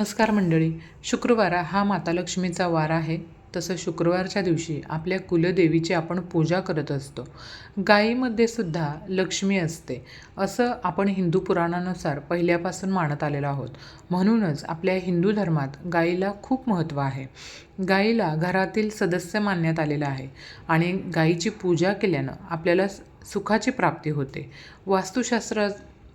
नमस्कार मंडळी. शुक्रवार हा माता लक्ष्मीचा वार आहे. तसं शुक्रवारच्या दिवशी आपल्या कुलदेवीची आपण पूजा करत असतो. गायीमध्ये सुद्धा लक्ष्मी असते. असं आपण हिंदू पुराणानुसार पहिल्यापासून मानत आलेलो आहोत. म्हणूनच आपल्या हिंदू धर्मात गायीला खूप महत्त्व आहे. गायीला घरातील सदस्य मानण्यात आलेलं आहे आणि गायीची पूजा केल्यानं आपल्याला सुखाची प्राप्ती होते. वास्तुशास्त्र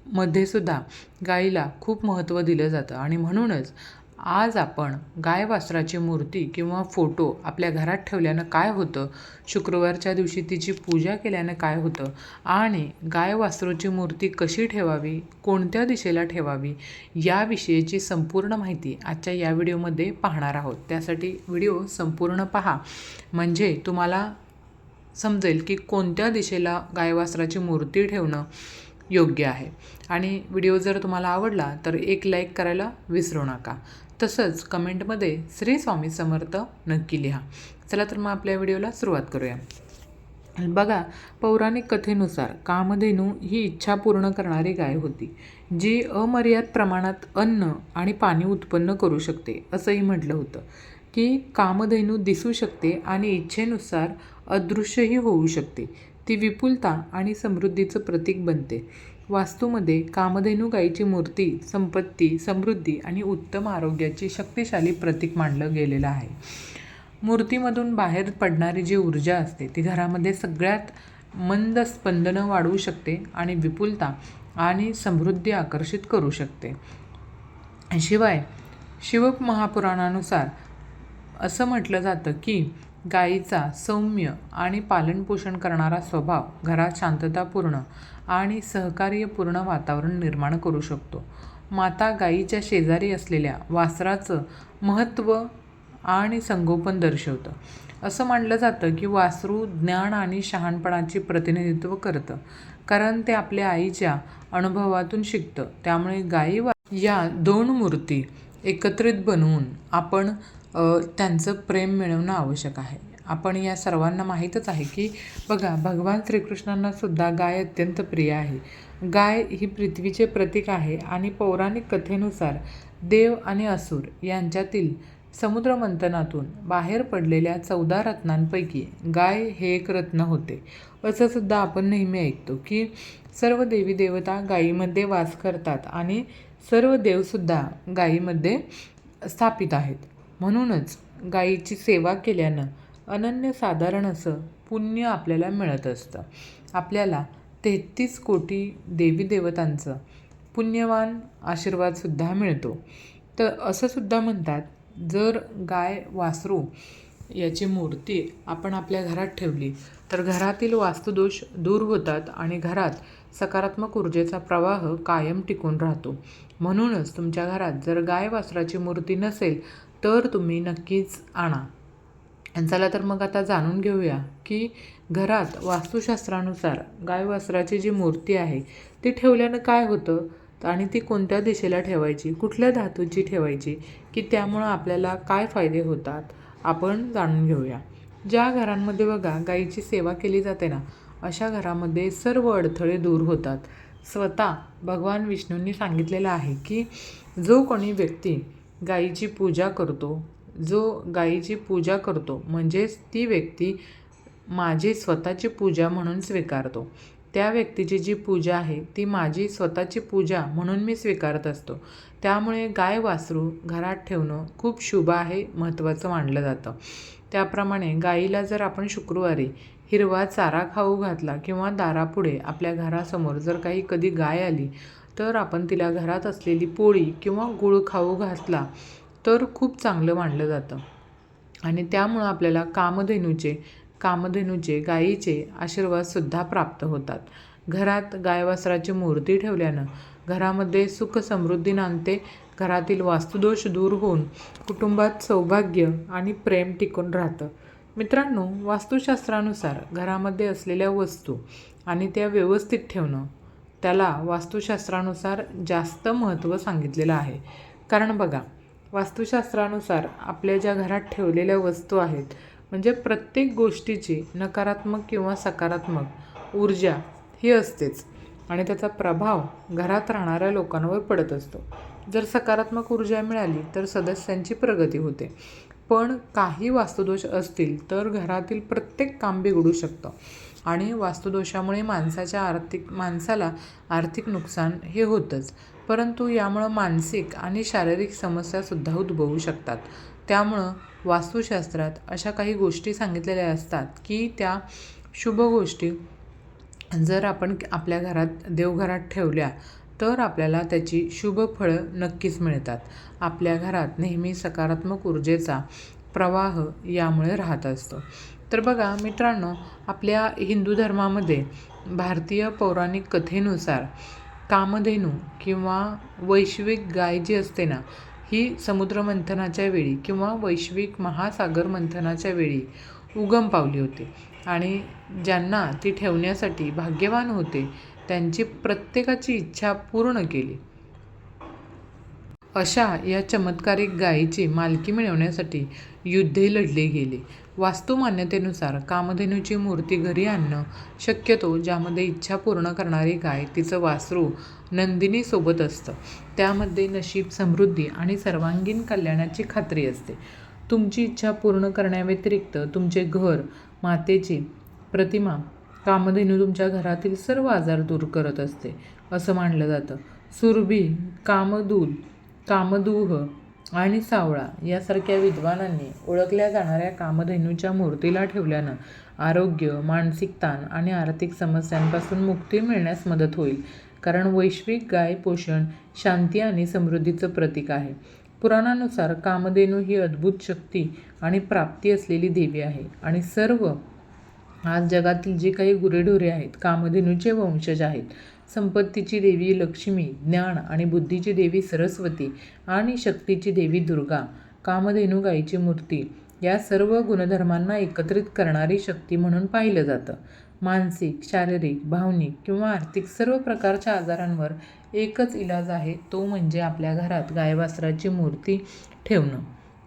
मध्ये सुद्धा गाईला खूप महत्त्व दिलं जातं. आणि म्हणूनच आज आपण गाय वासराची मूर्ती किंवा फोटो आपल्या घरात ठेवल्यानं काय होतं? शुक्रवारच्या दिवशी तिची पूजा केल्यानं काय होतं? आणि गाय वासरूची मूर्ती कशी ठेवावी? कोणत्या दिशेला ठेवावी? याविषयीची संपूर्ण माहिती आजच्या या व्हिडिओमध्ये पाहणार आहोत. त्यासाठी व्हिडिओ संपूर्ण पहा. म्हणजे तुम्हाला समजेल की कोणत्या दिशेला गाय वासराची मूर्ती ठेवणं योग्य आहे. आणि व्हिडिओ जर तुम्हाला आवडला तर एक लाईक करायला विसरू नका. तसंच कमेंटमध्ये श्री स्वामी समर्थ नक्की लिहा. चला तर मग आपल्या व्हिडिओला सुरुवात करूया. बघा पौराणिक कथेनुसार कामधेनू ही इच्छा पूर्ण करणारी गाय होती जी अमर्याद प्रमाणात अन्न आणि पाणी उत्पन्न करू शकते असंही म्हटलं होतं. की कामधेनू दिसू शकते आणि इच्छेनुसार अदृश्यही होऊ शकते. ती विपुलता आणि समृद्धीचं प्रतीक बनते. वास्तूमध्ये कामधेनू गाईची मूर्ती संपत्ती समृद्धी आणि उत्तम आरोग्याची शक्तिशाली प्रतीक मानलं गेलेलं आहे. मूर्तीमधून बाहेर पडणारी जी ऊर्जा असते ती घरामध्ये सगळ्यात मंद स्पंदनं वाढवू शकते आणि विपुलता आणि समृद्धी आकर्षित करू शकते. शिवाय शिव महापुराणानुसार असं म्हटलं जातं की गाईचा सौम्य आणि पालनपोषण करणारा स्वभाव घरात शांततापूर्ण आणि सहकार्यपूर्ण वातावरण निर्माण करू शकतो. माता गाईच्या शेजारी असलेल्या वासराचं महत्त्व आणि संगोपन दर्शवतं. असं मानलं जातं की वासरू ज्ञान आणि शहाणपणाचे प्रतिनिधित्व करतं कारण ते आपल्या आईच्या अनुभवातून शिकतं. त्यामुळे गाई वा या दोन मूर्ती एकत्रित बनवून आपण त्यांचं प्रेम मिळवणं आवश्यक आहे. आपण या सर्वांना माहीतच आहे की बघा भगवान श्रीकृष्णांनासुद्धा गाय अत्यंत प्रिय आहे. गाय ही पृथ्वीचे प्रतीक आहे आणि पौराणिक कथेनुसार देव आणि असुर यांच्यातील समुद्रमंथनातून बाहेर पडलेल्या चौदा रत्नांपैकी गाय हे एक रत्न होते. असं सुद्धा आपण नेहमी ऐकतो की सर्व देवी देवता गायीमध्ये वास करतात आणि सर्व देवसुद्धा गायीमध्ये स्थापित आहेत. म्हणूनच गायीची सेवा केल्यानं अनन्यसाधारण असं पुण्य आपल्याला मिळत असतं. आपल्याला तेहतीस कोटी देवी देवतांचं पुण्यवान आशीर्वादसुद्धा मिळतो. तर असं सुद्धा म्हणतात जर गाय वासरू याची मूर्ती आपण आपल्या घरात ठेवली तर घरातील वास्तुदोष दूर होतात आणि घरात सकारात्मक ऊर्जेचा प्रवाह कायम टिकून राहतो. म्हणूनच तुमच्या घरात जर गाय वासराची मूर्ती नसेल तर तुम्ही नक्कीच आणा. चला तर मग आता जाणून घेऊया की घरात वास्तुशास्त्रानुसार गाय जी मूर्ती आहे ती ठेवल्यानं काय होतं आणि ती कोणत्या दिशेला ठेवायची कुठल्या धातूची ठेवायची की त्यामुळं आपल्याला काय फायदे होतात आपण जाणून घेऊया. ज्या घरांमध्ये बघा गाईची सेवा केली जाते ना अशा घरामध्ये सर्व अडथळे दूर होतात. स्वतः भगवान विष्णूंनी सांगितलेलं आहे की जो कोणी व्यक्ती गाईची पूजा करतो. जो गाईची पूजा करतो म्हणजेच ती व्यक्ती माझी स्वतःची पूजा म्हणून स्वीकारतो. त्या व्यक्तीची जी पूजा आहे ती माझी स्वतःची पूजा म्हणून मी स्वीकारत असतो. त्यामुळे गाय वासरू घरात ठेवणं खूप शुभ आहे महत्त्वाचं मानलं जातं. त्याप्रमाणे गाईला जर आपण शुक्रवारी हिरवा चारा खाऊ घातला किंवा दारापुढे आपल्या घरासमोर जर काही कधी गाय आली तर आपण तिला घरात असलेली पोळी किंवा गुळ खाऊ घातला तर खूप चांगलं मानलं जातं. आणि त्यामुळं आपल्याला कामधेनूचे कामधेनूचे गायीचे आशीर्वादसुद्धा प्राप्त होतात. घरात गायवासराची मूर्ती ठेवल्यानं घरामध्ये सुख समृद्धी नांदते घरातील वास्तुदोष दूर होऊन कुटुंबात सौभाग्य आणि प्रेम टिकून राहतं. मित्रांनो वास्तुशास्त्रानुसार घरामध्ये असलेल्या वस्तू आणि त्या व्यवस्थित ठेवणं त्याला वास्तुशास्त्रानुसार जास्त महत्त्व सांगितलेलं आहे. कारण बघा वास्तुशास्त्रानुसार आपल्या ज्या घरात ठेवलेल्या वस्तू आहेत म्हणजे प्रत्येक गोष्टीची नकारात्मक किंवा सकारात्मक ऊर्जा ही असतेच. आणि त्याचा प्रभाव घरात राहणाऱ्या लोकांवर पडत असतो. जर सकारात्मक ऊर्जा मिळाली तर सदस्यांची प्रगती होते. पण काही वास्तुदोष असतील तर घरातील प्रत्येक काम बिघडू शकतं. आणि वास्तुदोषामुळे माणसाच्या आर्थिक माणसाला आर्थिक नुकसान हे होतंच. परंतु यामुळं मानसिक आणि शारीरिक समस्यासुद्धा उद्भवू शकतात. त्यामुळं वास्तुशास्त्रात अशा काही गोष्टी सांगितलेल्या असतात की त्या शुभ गोष्टी जर आपण आपल्या घरात देवघरात ठेवल्या तर आपल्याला त्याची शुभ फळं नक्कीच मिळतात. आपल्या घरात नेहमी सकारात्मक ऊर्जेचा प्रवाह यामुळे राहत असतो. तर बघा मित्रांनो आपल्या हिंदू धर्मामध्ये भारतीय पौराणिक कथेनुसार कामधेनू किंवा वैश्विक गाय जी असते ना ही समुद्रमंथनाच्या वेळी किंवा वैश्विक महासागर मंथनाच्या वेळी उगम पावली होती. आणि ज्यांना ती ठेवण्यासाठी भाग्यवान होते त्यांची प्रत्येकाची इच्छा पूर्ण केली. अशा या चमत्कारिक गायीची मालकी मिळवण्यासाठी युद्धे लढले गेले. वास्तुमान्यतेनुसार कामधेनूची मूर्ती घरी आणणं शक्यतो ज्यामध्ये इच्छा पूर्ण करणारी गाय तिचं वासरू नंदिनीसोबत असतं. त्यामध्ये नशीब समृद्धी आणि सर्वांगीण कल्याणाची खात्री असते. तुमची इच्छा पूर्ण करण्याव्यतिरिक्त तुमचे घर मातेची प्रतिमा कामधेनू तुमच्या घरातील सर्व आजार दूर करत असते असं मानलं जातं. सुरभी कामदूत कामदूह आणि सावळा यासारख्या विद्वानांनी ओळखल्या जाणाऱ्या कामधेनूच्या मूर्तीला ठेवल्यानं आरोग्य मानसिक ताण आणि आर्थिक समस्यांपासून मुक्ती मिळण्यास मदत होईल. कारण वैश्विक गाय पोषण शांती आणि समृद्धीचं प्रतीक आहे. पुराणानुसार कामधेनू ही अद्भुत शक्ती आणि प्राप्ती असलेली देवी आहे. आणि सर्व आज जगातील जे काही गुरेढोरे आहेत कामधेनूचे वंशज आहेत संपत्तीची देवी लक्ष्मी ज्ञान आणि बुद्धीची देवी सरस्वती आणि शक्तीची देवी दुर्गा कामधेनू गायीची मूर्ती या सर्व गुणधर्मांना एकत्रित करणारी शक्ती म्हणून पाहिलं जातं. मानसिक शारीरिक भावनिक किंवा आर्थिक सर्व प्रकारच्या आजारांवर एकच इलाज आहे तो म्हणजे आपल्या घरात गायवासराची मूर्ती ठेवणं.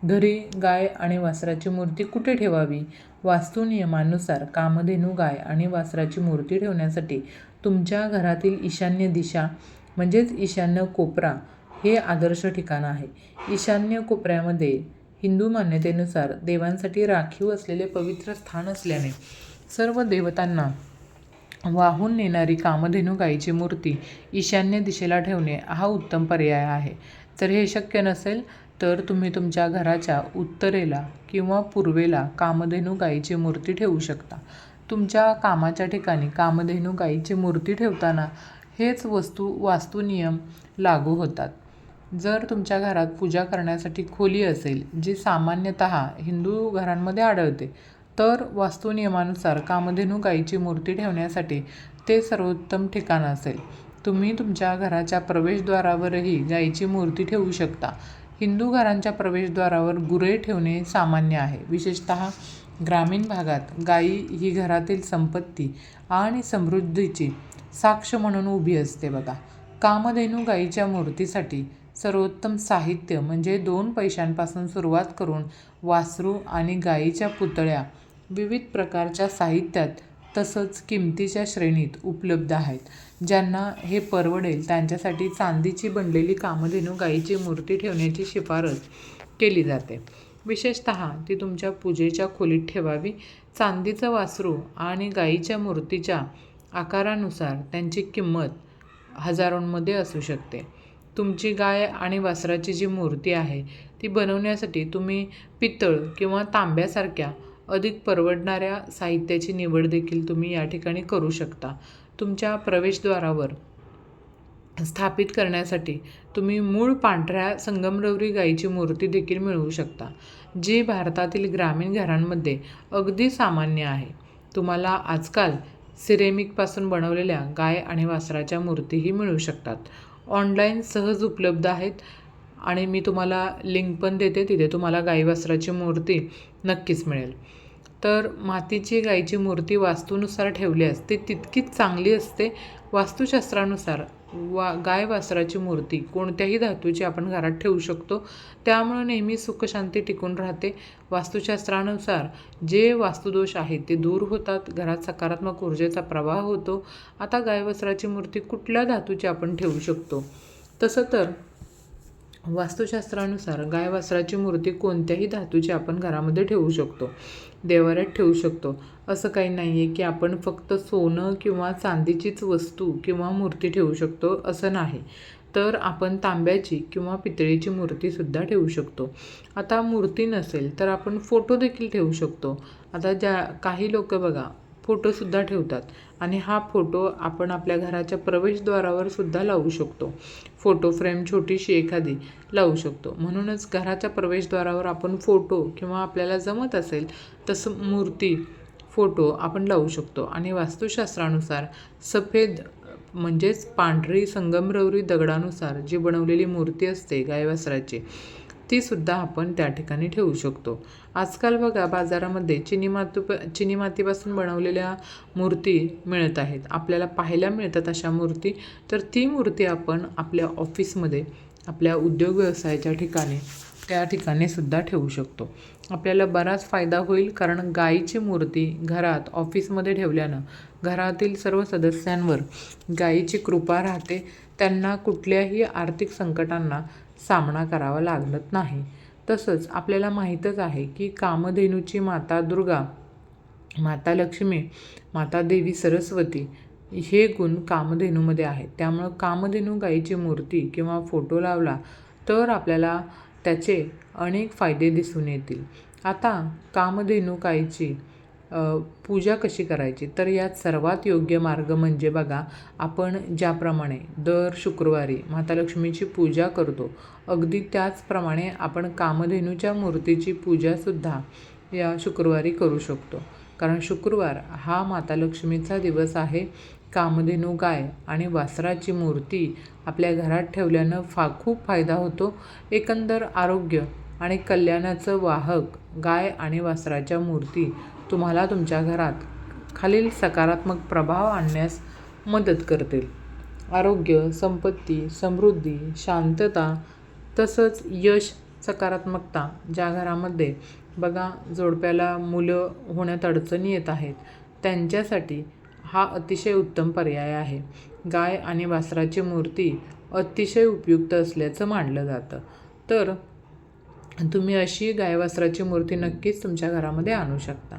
घरी गाय आणि वासराची मूर्ती कुठे ठेवावी? वास्तुनियमानुसार कामधेनू गाय आणि वासराची मूर्ती ठेवण्यासाठी तुमच्या घरातील ईशान्य दिशा म्हणजेच ईशान्य कोपरा हे आदर्श ठिकाण आहे. ईशान्य कोपऱ्यामध्ये हिंदू मान्यतेनुसार देवांसाठी राखीव असलेले पवित्र स्थान असल्याने सर्व देवतांना वाहून नेणारी कामधेनू गाईची मूर्ती ईशान्य दिशेला ठेवणे हा उत्तम पर्याय आहे. जर हे शक्य नसेल तर तुम्ही तुमच्या घराच्या उत्तरेला किंवा पूर्वेला कामधेनू गाईची मूर्ती ठेवू शकता. तुमच्या कामाच्या ठिकाणी कामधेनू गाईची मूर्ती ठेवताना हेच वस्तू वास्तुनियम लागू होतात. जर तुमच्या घरात पूजा करण्यासाठी खोली असेल जी सामान्यतः हिंदू घरांमध्ये आढळते तर वास्तुनियमानुसार कामधेनू गाईची मूर्ती ठेवण्यासाठी ते सर्वोत्तम ठिकाण असेल. तुम्ही तुमच्या घराच्या प्रवेशद्वारावरही गाईची मूर्ती ठेवू शकता. हिंदू घरांच्या प्रवेशद्वारावर गुरे ठेवणे सामान्य आहे. विशेषतः ग्रामीण भागात गायी ही घरातील संपत्ती आणि समृद्धीची साक्ष म्हणून उभी असते बघा. कामधेनू गाईच्या मूर्तीसाठी सर्वोत्तम साहित्य म्हणजे दोन पैशांपासून सुरुवात करून वासरू आणि गायीच्या पुतळ्या विविध प्रकारच्या साहित्यात तसंच किमतीच्या श्रेणीत उपलब्ध आहेत. ज्यांना हे परवडेल त्यांच्यासाठी चांदीची बनलेली कामधेनू गाईची मूर्ती ठेवण्याची शिफारस केली जाते. विशेषत ती तुमच्या पूजेच्या खोलीत ठेवावी. चांदीचं वासरू आणि गाईच्या मूर्तीच्या आकारानुसार त्यांची किंमत हजारोंमध्ये असू शकते. तुमची गाय आणि वासराची जी मूर्ती आहे ती बनवण्यासाठी तुम्ही पितळ किंवा तांब्यासारख्या अधिक परवडणाऱ्या साहित्याची निवड देखील तुम्ही या ठिकाणी करू शकता. तुमच्या प्रवेशद्वारावर स्थापित करण्यासाठी तुम्ही मूळ पांढऱ्या संगमरवरी गाईची मूर्ती देखील मिळवू शकता. जी भारतातील ग्रामीण घरांमध्ये अगदी सामान्य आहे. तुम्हाला आजकाल सिरेमिकपासून बनवलेल्या गाय आणि वासराच्या मूर्तीही मिळू शकतात. ऑनलाईन सहज उपलब्ध आहेत आणि मी तुम्हाला लिंक पण देते तिथे तुम्हाला गाई वासराची मूर्ती नक्कीच मिळेल. तर मातीची गाईची मूर्ती वास्तूनुसार ठेवली असते तितकीच चांगली असते वास्तुशास्त्रानुसार. वा गाय वासराची मूर्ती कोणत्याही धातूची आपण घरात ठेवू शकतो. त्यामुळं नेहमी सुखशांती टिकून राहते. वास्तुशास्त्रानुसार जे वास्तुदोष आहेत ते दूर होतात. घरात सकारात्मक ऊर्जेचा प्रवाह होतो. आता गाय वासराची मूर्ती कुठल्या धातूची आपण ठेवू शकतो? तसं तर वास्तुशास्त्रानुसार गाय वासराची मूर्ती कोणत्याही धातूची आपण घरामध्ये ठेवू शकतो देवाऱ्यात ठेवू शकतो. असं काही नाही आहे की आपण फक्त सोनं किंवा चांदीचीच वस्तू किंवा मूर्ती ठेवू शकतो असं नाही. तर आपण तांब्याची किंवा पितळीची मूर्तीसुद्धा ठेवू शकतो. आता मूर्ती नसेल तर आपण फोटो देखील ठेवू शकतो. आता ज्या काही लोक बघा फोटोसुद्धा ठेवतात. आणि हा फोटो आपण आपल्या घराच्या प्रवेशद्वारावर सुद्धा लावू शकतो. फोटो फ्रेम छोटीशी एखादी लावू शकतो. म्हणूनच घराच्या प्रवेशद्वारावर आपण फोटो किंवा आपल्याला जमत असेल तसं मूर्ती फोटो आपण लावू शकतो. आणि वास्तुशास्त्रानुसार सफेद म्हणजेच पांढरी संगमरवरी दगडानुसार जी बनवलेली मूर्ती असते गायवासराची ती सुद्धा आपण त्या ठिकाणी ठेवू शकतो. आजकाल बघा बाजारामध्ये चिनी मातू चिनी मातीपासून बनवलेल्या मूर्ती मिळत आहेत. आपल्याला पाहायला मिळतात अशा मूर्ती. तर ती मूर्ती आपण आपल्या ऑफिसमध्ये आपल्या उद्योग व्यवसायाच्या ठिकाणी त्या ठिकाणी सुद्धा ठेवू शकतो. आपल्याला बराच फायदा होईल कारण गाईची मूर्ती घरात ऑफिसमध्ये ठेवल्यानं घरातील सर्व सदस्यांवर गाईची कृपा राहते. त्यांना कुठल्याही आर्थिक संकटांना सामना करावा लागत नाही. तसंच आपल्याला माहीतच आहे की कामधेनूची माता दुर्गा माता लक्ष्मी माता देवी सरस्वती हे गुण कामधेनूमध्ये आहेत. त्यामुळं कामधेनू गाईची मूर्ती किंवा फोटो लावला तर आपल्याला त्याचे अनेक फायदे दिसून येतील. आता कामधेनू गाईची पूजा कशी करायची? तर यात सर्वात योग्य मार्ग म्हणजे बघा आपण ज्याप्रमाणे दर शुक्रवारी माता लक्ष्मीची पूजा करतो अगदी त्याचप्रमाणे आपण कामधेनूच्या मूर्तीची पूजासुद्धा या शुक्रवारी करू शकतो. कारण शुक्रवार हा माता लक्ष्मीचा दिवस आहे. कामधेनू गाय आणि वासराची मूर्ती आपल्या घरात ठेवल्यानं फा खूप फायदा होतो. एकंदर आरोग्य आणि कल्याणाचं वाहक गाय आणि वासराच्या मूर्ती तुम्हाला तुमच्या घरात खालील सकारात्मक प्रभाव आणण्यास मदत करतील. आरोग्य संपत्ती समृद्धी शांतता तसंच यश सकारात्मकता ज्या घरामध्ये बघा जोडप्याला मुलं होण्यात अडचणी येत आहेत त्यांच्यासाठी हा अतिशय उत्तम पर्याय आहे. गाय आणि वासराची मूर्ती अतिशय उपयुक्त असल्याचं मानलं जातं. तर तुम्ही अशी गाय वासराची मूर्ती नक्कीच तुमच्या घरामध्ये आणू शकता.